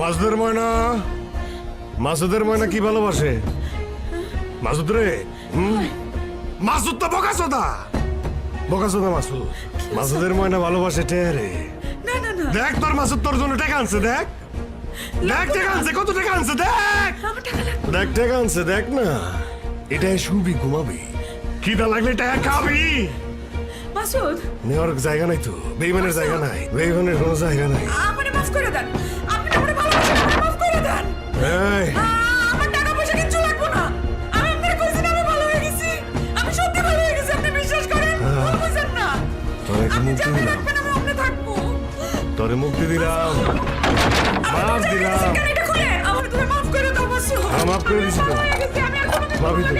মাসুদের ময়না? মাসুদের ময়না কি ভালোবাসে? মাসুদ রে? মাসুদ তো বকাসোদা বকাসোদা মাসুদ মাসুদের ময়না ভালোবাসে টেরে দেখ তোর মাসুদ তোর জন্য টাকা আনছে দেখ। দেখ টাকা আনছে কত টাকা আনছে দেখ। দেখ টাকা আনছে দেখ না। এটাই শুবি ঘুমাবি। খিদা লাগলে টাকা খাবি। মাসুদ নেওয়ার জায়গা নাই তো বেইমানের জায়গা নাই বেইমানের কোনো জায়গা নাই। আমারে মাফ করে দেন। মুক্তি দিলাম। তোরে মুক্তি দিলাম। মাফ দিলাম। কেন মাফ হ্যাঁ, মাফ করে দিছি তো। হয়ে তো। কোনোদিন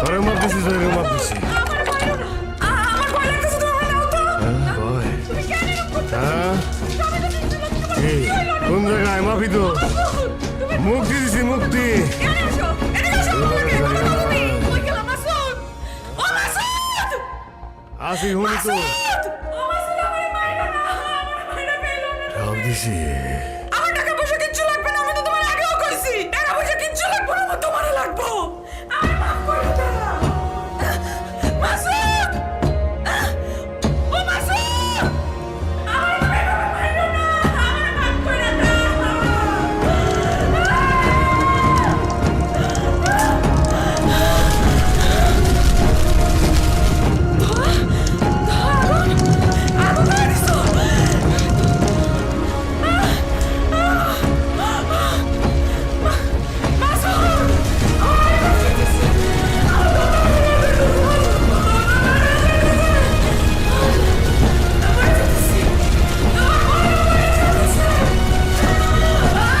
তোরে মাফ দিছি তোরে মাফ দিছি। আমার ভয় না। আ, আমার ভয় লাগতেছে, আসি হুনি তো মাসুদ!